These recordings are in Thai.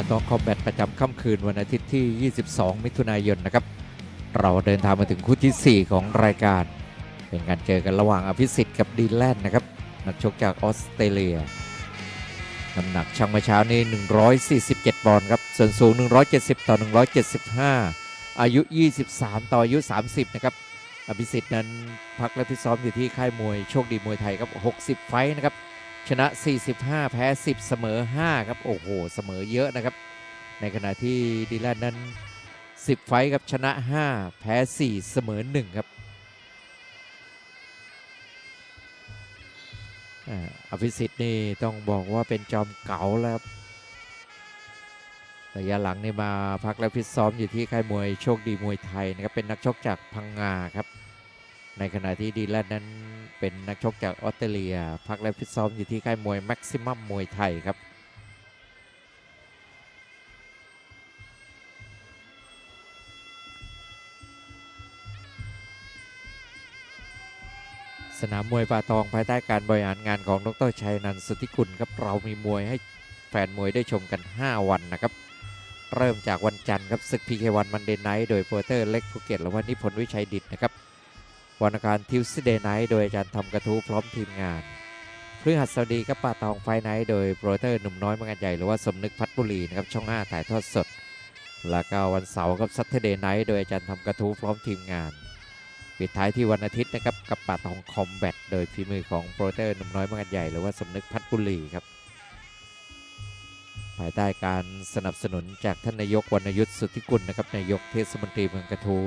อาตองคอมแบทประจำค่ำคืนวันอาทิตย์ที่ 22 มิถุนายนนะครับ เราเดินทางมาถึงคู่ที่ 4 ของรายการ เป็นการเจอกันระหว่างอภิสิทธิ์กับดีแลนด์นะครับ นักชกจากออสเตรเลีย น้ำหนักช่างเมื่อเช้านี้ 147ปอนด์ครับ ส่วนสูง 170 ต่อ 175 อายุ 23 ต่ออายุ 30 นะครับ อภิสิทธิ์นั้นพักและพิซ้อมอยู่ที่ค่ายมวยโชคดีมวยไทยครับ 60 ไฟท์นะครับ ชนะ 45 แพ้ 10 เสมอ 5 ครับ โอ้โห เสมอเยอะนะครับ ในขณะที่ดีแลนนั้น 10 ไฟครับชนะ 5 แพ้ 4 เสมอ 1 ครับอภิสิทธิ์นี่ต้องบอกว่าเป็นจอมเก๋าแล้วระยะหลังนี่มาพักและฟิตซ้อมอยู่ที่ค่ายมวยโชคดีมวยไทยนะครับเป็นนักชกจากพังงาครับ ในขณะที่ดีแลนด์นั้นเป็นนักชกจากออสเตรเลีย พักและฟิตซ้อมอยู่ที่ค่ายมวยแม็กซิมัมมวยไทยครับสนามมวยป่าตองภายใต้การบริหารงานของดรชัยนันสุธิกุลครับเรามีมวยให้แฟนมวยได้ชมกัน 5 วันนะครับ เริ่มจากวันจันทร์ครับศึกพีเควันมันเดย์ไนท์โดยโปรเตอร์เล็กภูเก็ตและวันนิพนธ์วิชัยดิตนะครับ วันอังคารทิวส์เดย์ไนท์โดยอาจารย์ทำกระทู้พร้อมทีมงานพฤหัสบดีครับป่าตองไฟไนท์โดยโปรเตอร์หนุ่มน้อยเมืองใหญ่หรือว่าสมนึกพัฒบุรีนะครับช่อง 5 ถ่ายทอดสด แล้วก็วันเสาร์ครับซัตเทเดย์ไนท์โดยอาจารย์ทำกระทู้พร้อมทีมงานปิดท้ายที่วันอาทิตย์นะครับกับป่าตองคอมแบทโดยฝีมือของโปรเตอร์หนุ่มน้อยเมืองใหญ่หรือว่าสมนึกพัฒบุรีครับภายใต้การสนับสนุนจากท่านนายกวรรณยุทธ์สุทธิกุลนะครับนายกเทศมนตรีเมืองกระทู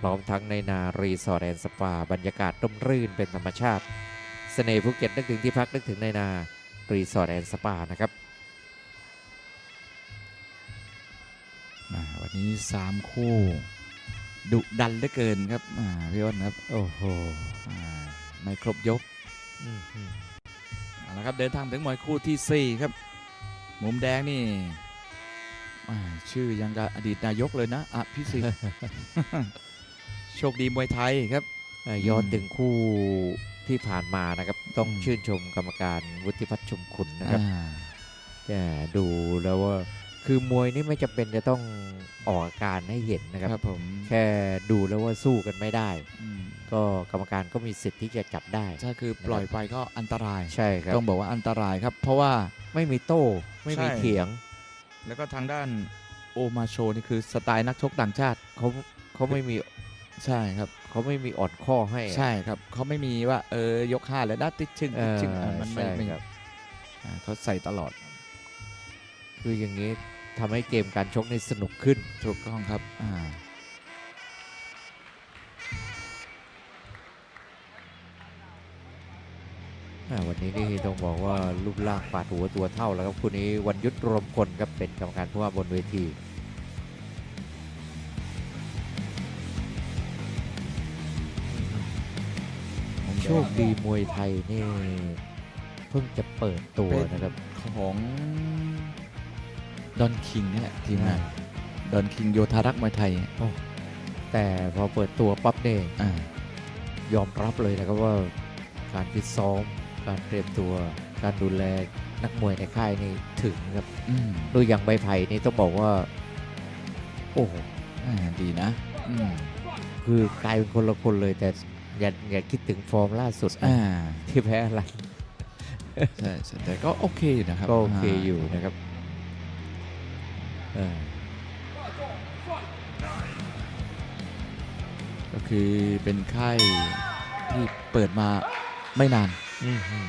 พร้อมทั้งในนารีสอร์ทแอนด์สปา บรรยากาศร่มรื่นเป็นธรรมชาติเสน่ห์ภูเก็ตนึกถึงที่พักนึกถึงในนารีสอร์ทแอนด์สปานะครับอ่าวันนี้ 3 คู่ ดุดันเหลือเกินครับอ่าพี่อ้นครับ โอ้โหอ่าไม่ครบยกอื้อหือเอาละครับเดินทางถึงมวยคู่ทีสี่4 ครับ มุมแดงนี่อ่าชื่อยังกับอดีตนายกเลยนะอภิสิทธิ์ โชคดีมวยไทยครับเอ่อย้อนอืมถึงคู่ที่ผ่านมานะครับต้องอืมชื่นชมกรรมการวุฒิพัฒน์ชมขุนนะครับอ่าแต่ดูแล้วว่าคือมวยนี่ไม่จำเป็นจะต้องออกอาการให้เห็นนะคครัรับบผมแค่ดูแล้วว่าสู้กันไม่ได้อืมก็กรรมการก็มีสิทธิ์ที่จะจับได้ใช่คือปล่อยไปก็อันตรายใช่ครับต้องบอกว่าอันตรายครับ เพราะว่าไม่มีโต้ไม่มีใช่เถียง แล้วก็ทางด้านโอมาโชนี่คือสไตล์นักชกต่างชาติเขาเขาไม่มี ใช่ครับเขาไม่มีอ่อนข้อให้อะใช่ครับเขาไม่มีว่าเออยกห้าแล้วนะติดชึงเอติดอชึงอะมันไม่ใช่ไม่ครับอ่าเขาใส่ตลอด คืออย่างนี้ทำให้เกมการชกนี่สนุกขึ้นถูกต้องครับอ่าอ่าวันนี้นี่ต้องบอกว่ารูปร่างปาดหัวตัวเท่าแล้วครับคู่นี้วันยุทธรวมคนครับเป็นกรรมการผู้ว่าบนเวที ชคดีมวยไทยนี่เพิ่งจะเปิดตัวนะครับของดอนคิงนี่แหละทีมงานดอนคิงโยธารักษ์มวยไทย แต่พอเปิดตัวปั๊บเนี่ยอ่ายอมรับเลยนะครับว่าการฟิตซ้อม การเตรียมตัวการดูแลนักมวยในค่ายนี่ถึงครับอืมดูอย่างใบไผ่นี่ต้องบอกว่า โอ้โหอ่าดีนะอืมคือกลายเป็นคนละคนเลยแต่ อย่าอย่าคิดถึงฟอร์มล่าสุดนะอ่าที่แพ้อะไรใช่ใช่แต่ก็โอเคอยู่นะครับก็โอเคาอยู่นะครับเออก็คือเป็นค่ายที่เปิดมาไม่นานอื้อหือ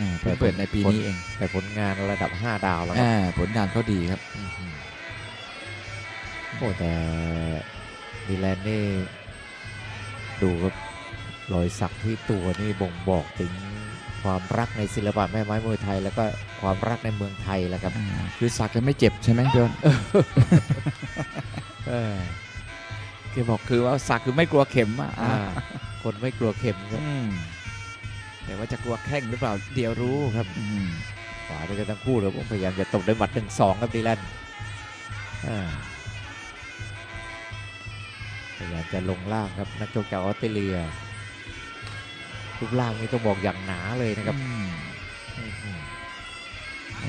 อ่าเพิ่งเปิดในปีนี้เอง แต่ผลงานระดับ 5 ดาวแล้วครับอ่าผลงานเขาดีครับอื้อหือโอ้แต่ดีแลนด์นี่ดูครับ รอยสักที่ตัวนี่บ่งบอกถึงความรักในศิลปะแม่ไม้มวยไทย แล้วก็ความรักในเมืองไทยแล้วครับ อ่าคือสักจะไม่เจ็บใช่ไหมพี่อ้นเออแกบอกคือว่าสักคือไม่กลัวเข็มอะอ่า คนไม่กลัวเข็มครับ อืมแต่ว่าจะกลัวแข้งหรือเปล่า เดี๋ยวรู้ครับ อืมขวาด้วยกันทั้งคู่เลยผมพยายามจะตบด้วยหมัดหนึ่งสองครับดีแลนด์อ่าพยายามจะลงล่างครับนักชกจากออสเตรเลีย รูปร่างนี่ต้องบอกอย่างหนาเลยนะครับอืมอื้อหือ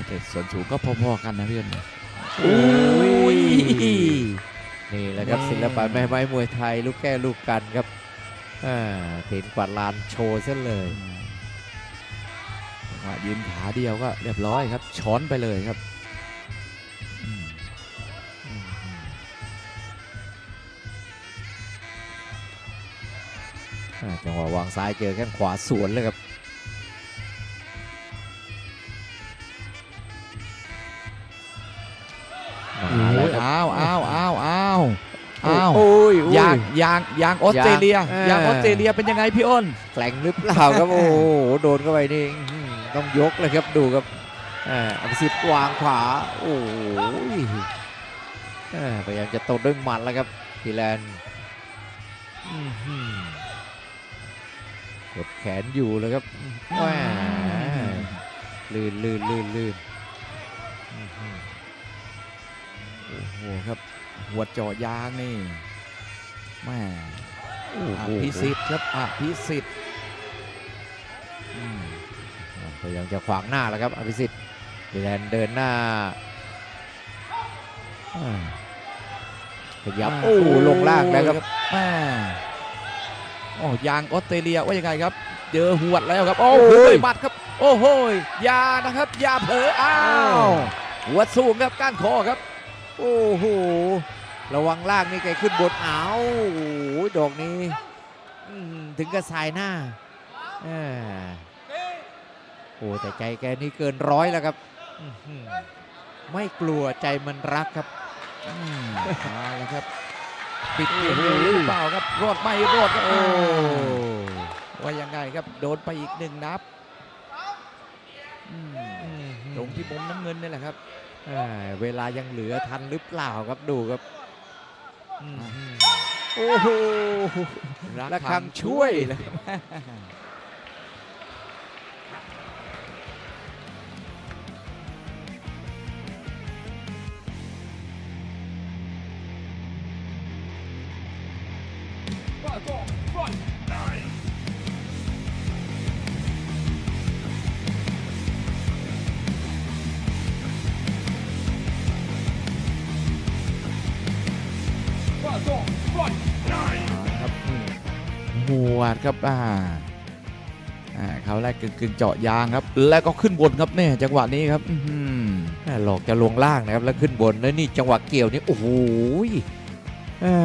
แต่ส่วนสูงก็พอๆกันนะพี่อ้นโอ้ยยนี่แหละครับแม่ศิลปะแม่ไม้มวยไทย ลูกแก้วลูกกันครับอ่าเห็นกวาดลานโชว์ซะเลยว่ายืนขาเดียวก็เรียบร้อยครับ ช้อนไปเลยครับ จังหวะวางซ้ายเจอแข้งขวาสวนเลยครับมาแล้วครับอ้าวอ้าวอ้าวอ้าวอ้าวโอ้ยโอ้ยางยางยางออสเตรเลียยางเออยางออสเตรเลียเป็นยังไงพี่อ้นแกล่งหรือเปล่าครับโอ้โหโดนเข้าไปนี่อื้อหือต้องยกเลยครับดูครับอ่าอภิสิทธิ์วางขวาโอ้โหอ่าพยายามจะตดด้วยหมัดแล้วครับพีแลนด์อื้อหือ กดแขนอยู่เลยครับแหม่ลื่นลื่นลื่นลื่นโอ้โหครับ หัวเจาะยางนี่แม่อภิสิทธิ์ครับอภิสิทธิ์พยายามจะขวางหน้าแล้วครับ อภิสิทธิ์พีแลนเดินหน้าอ่าขยับโอ้ลงล่างแล้วครับแม่ โอ้ยางออสเตรเลียว่ายังไงครับ เจอหวดแล้วครับ โอ้โอ้โหยหมัดครับ โอ้โหอยานะครับอยาเผลออ้าอ้าววหัวดสูงครับก้านคอครับ โอ้โหระวังล่างนี่แกขึ้นบนอ้าวโอ้โหดอกนี้อื้อหือถึงกับสายหน้าอ่าโอ้แต่ใจแกนี่เกินร้อยแล้วครับอื้อหือไม่กลัวใจมันรักครับอืมมาแล้วครับ ปิดเกมเร็วหรือเปล่าครับรอดไม่รอดครับโอ้ว่ายังไงครับ โดนไปอีกหนึ่งนับอืมอื้อหือตรงที่มุมน้ำเงินนี่แหละครับอ่าเวลายังเหลือทันหรือเปล่าครับดูครับอื้อหือโอ้โหระฆังช่วยเลย วดครับอ่าอ่าเขาแรกกึ่งกึ่งๆเจาะยางครับ แล้วก็ขึ้นบนครับเนี่ยจังหวะนี้ครับอื้อหือแม่หลอกจะลงล่างนะครับแล้วขึ้นบนแล้วนี่จังหวะเกี่ยวนี่โอ้โหแม่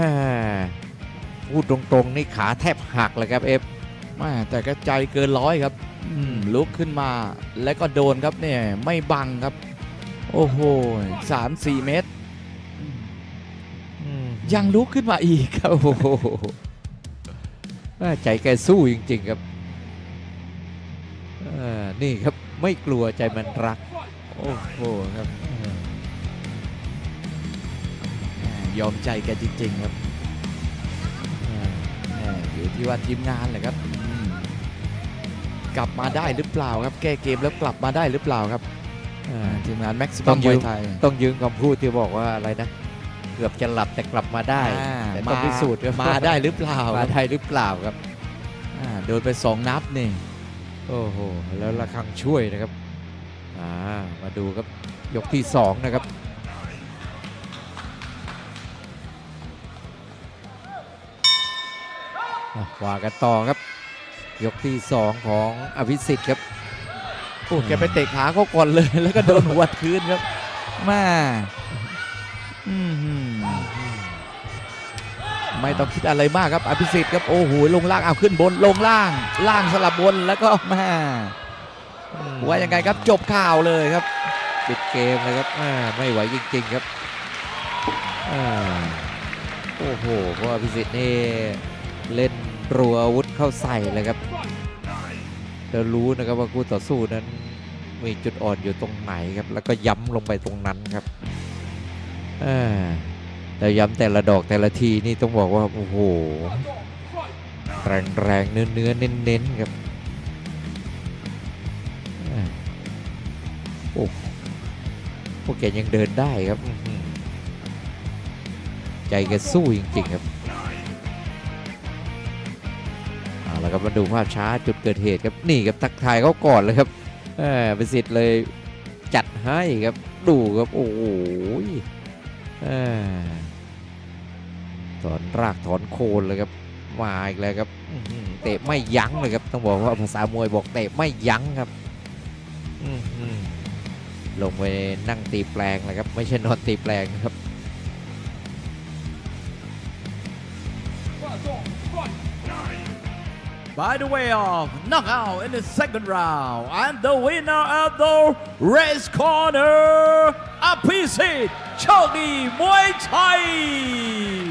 พูดตรงๆนี่ขาแทบหักเลยครับเอฟแม่แต่ก็ใจเกินร้อยครับอืมลุกขึ้นมาแล้วก็โดนครับเนี่ยไม่บังครับ โอ้โหสามสี่เมตรยังลุกขึ้นมาอีกครับโอ้โหแม่ ใจแกสู้จริง ๆ ครับเออนี่ครับไม่กลัวใจมันรัก โอ้โหครับแหม่ยอมใจแกจริง ๆ ครับแหม่อยู่ที่ว่าทีมงานแหละครับอืมกลับมาได้หรือเปล่าครับ แก้เกมแล้วกลับมาได้หรือเปล่าครับอ่าทีมงานแม็กซิต้มัอมงมยืวยมไทยต้องยืมคำพูดที่บอกว่าอะไรนะเกือบจะหลับแต่กลับมาได้ อ่าแต่ต้องพิสูจน์ครับมาได้หรือเปล่ามาได้หรือเปล่าครับ อ่าโดนไปสองนับนี่ โอ้โห แล้วระฆังช่วยนะครับ อ่า มาดูครับ ยกที่สองนะครับ อะว่ากันต่อครับ ยกที่สองของอภิสิทธิ์ครับ โอ้แกไปเตะขาเขาก่อนเลย แล้วก็โดนหัวดคืนครับแม่อื้อหือ ไม่ต้องคิดอะไรมากครับ อภิสิทธิ์ครับ โอ้โห ลงล่างเอาขึ้นบน ลงล่าง ล่างสลับบน แล้วก็แม่ว่ายังไงครับ จบข่าวเลยครับ ปิดเกมเลยครับอ่าไม่ไหวจริง ๆ ครับอ่าโอ้โหเพราะว่าพิสิทธิ์นี่เล่นรัวอาวุธเข้าใส่เลยครับจะรู้นะครับว่าคู่ต่อสู้นั้นมีจุดอ่อนอยู่ตรงไหนครับ แล้วก็ย้ำลงไปตรงนั้นครับอ่า แต่ย้ำแต่ละดอกแต่ละทีนี่ต้องบอกว่า โอ้โห แรงแรงๆเนื้อเนื้อเน้นเน้นๆครับอ่าโอ้พวกแกยังเดินได้ครับ ใจแกสู้จริง ๆ ครับเอาละครับมาดูภาพช้าจุดเกิดเหตุครับนี่ครับทักทายเขาก่อนเลยครับเออเป็นสิทธิ์เลยจัดให้ครับดูครับ โอ้ โหรากถอนโคนเลยครับมาอีกแล้วครับเตะไม่ยั้งเลยครับต้องบอกว่าภาษามวยบอกเตะไม่ยั้งครับลงไปนั่งตีแปลงเลยครับไม่ใช่นอนตีแปลงนะครับ by the way of knockout in the second round. And the winner of the race corner, อ ภิสิทธิ์